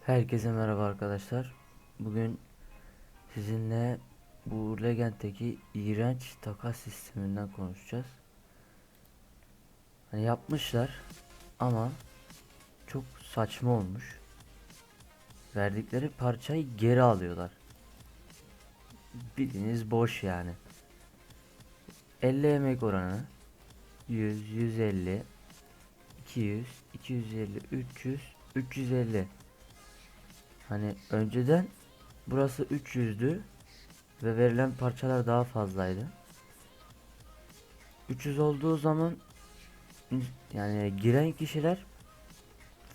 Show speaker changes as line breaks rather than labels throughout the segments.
Herkese merhaba arkadaşlar. Bugün sizinle bu Legend'deki iğrenç takas sisteminden konuşacağız. Hani yapmışlar ama çok saçma olmuş. Verdikleri parçayı geri alıyorlar. Bildiğiniz boş yani. 50 emek oranı 100, 150, 200, 250, 300, 350 Hani önceden burası 300'dü ve verilen parçalar daha fazlaydı. 300 olduğu zaman yani giren kişiler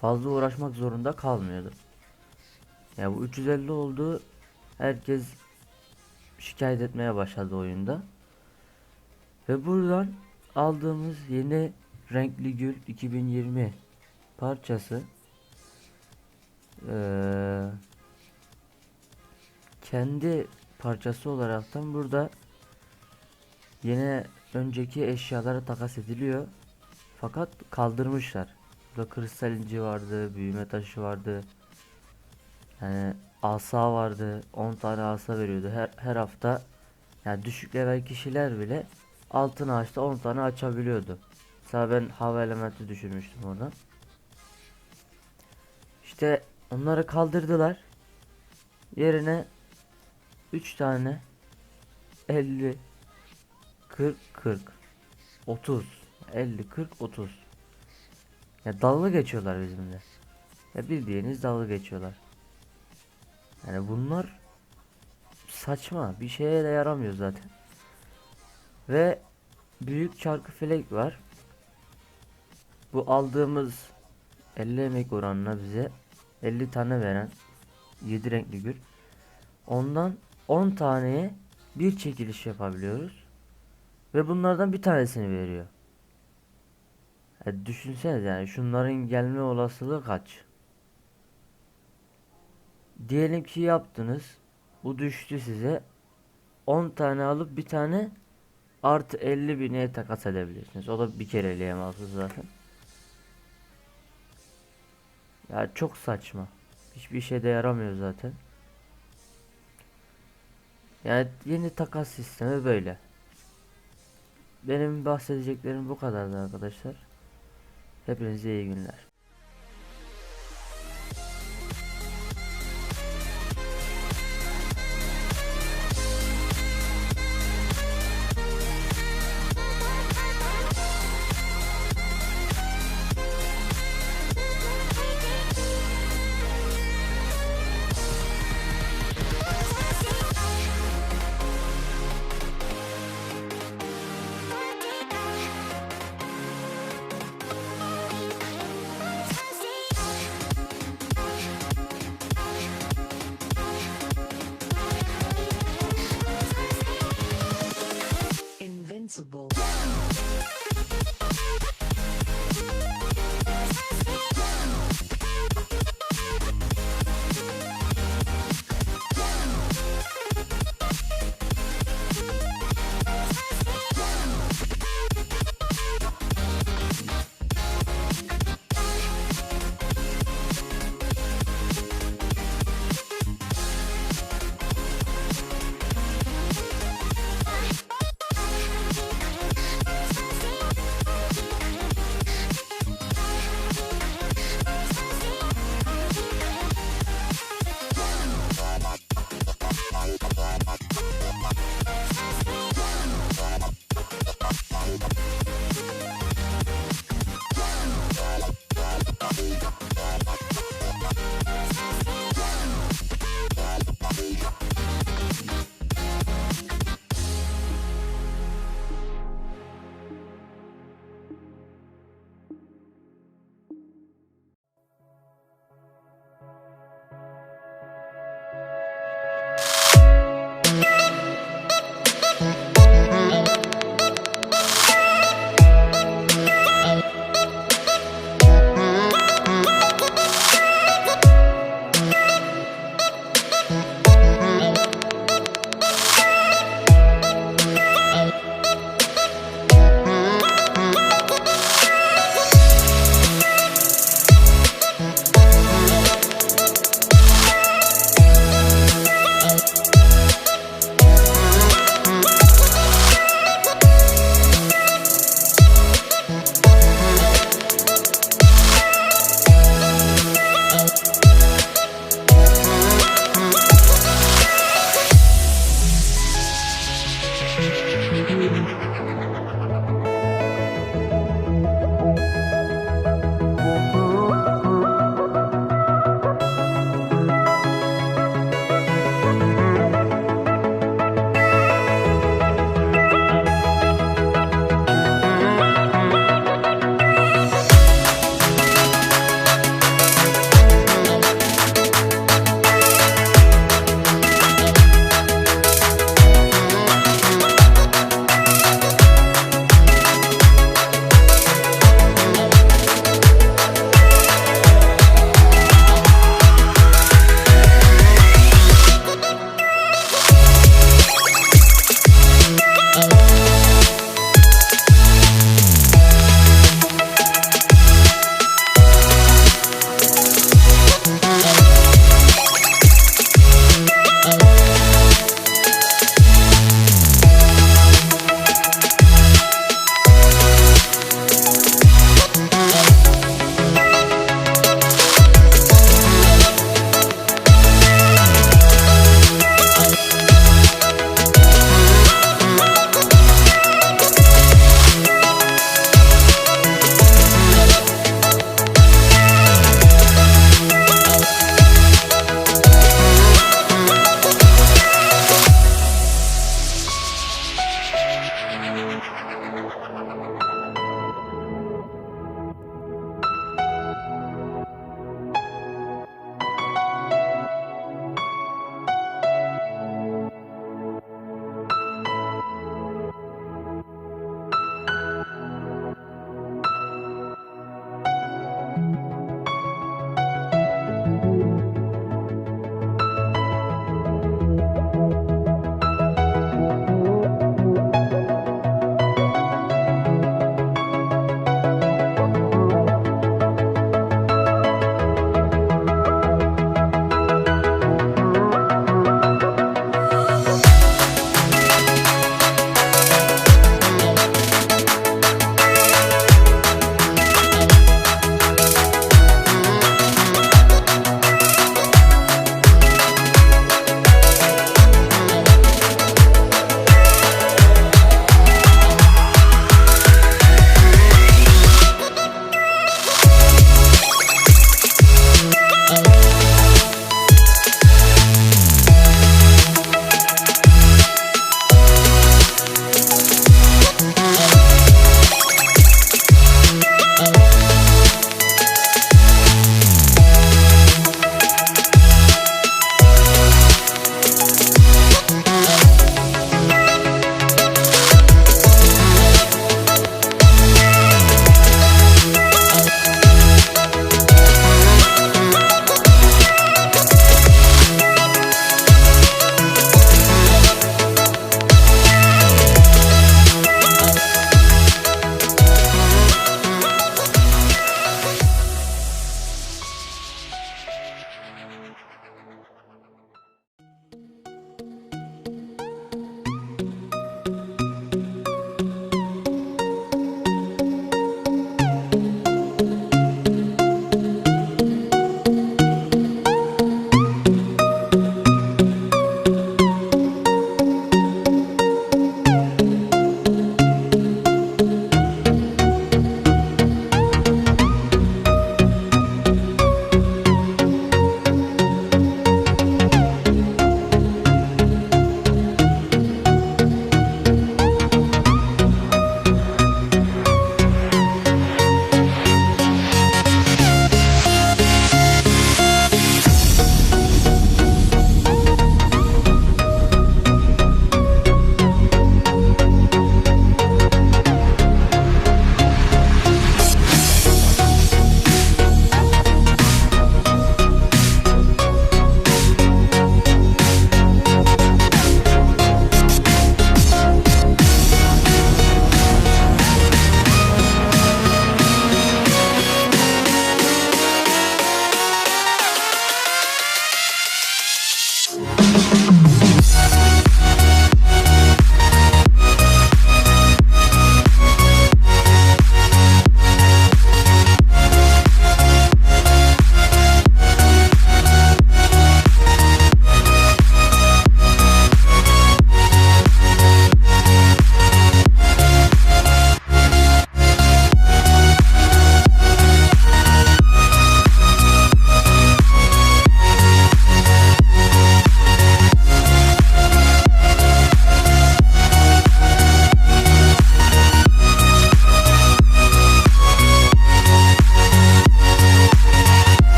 fazla uğraşmak zorunda kalmıyordu. Ya yani bu 350 oldu herkes şikayet etmeye başladı oyunda. Ve buradan aldığımız yeni renkli gül 2020 parçası ee, kendi parçası olaraktan burada yine önceki eşyalara takas ediliyor. Fakat kaldırmışlar. Burada kristal inci vardı, büyüme taşı vardı. Yani asa vardı. 10 tane asa veriyordu her her hafta. Yani düşük level kişiler bile altın ağaçta 10 tane açabiliyordu. Mesela ben hava elementi düşürmüştüm oradan. İşte Onları kaldırdılar. Yerine 3 tane 50 40 40 30 50 40 30 Ya dalga geçiyorlar bizimle. Ya bildiğiniz dalga geçiyorlar. Yani bunlar saçma. Bir şeye de yaramıyor zaten. Ve büyük çarkı felek var. Bu aldığımız 50 emek oranına bize 50 tane veren 7 renkli gül. Ondan 10 taneye bir çekiliş yapabiliyoruz. Ve bunlardan bir tanesini veriyor. Yani düşünsenize yani şunların gelme olasılığı kaç? Diyelim ki yaptınız. Bu düştü size. 10 tane alıp bir tane artı 50 bine takas edebilirsiniz. O da bir kereliğe mahsus zaten. Ya çok saçma. Hiçbir şeyde yaramıyor zaten. Yani yeni takas sistemi böyle. Benim bahsedeceklerim bu kadardı arkadaşlar. Hepinize iyi günler.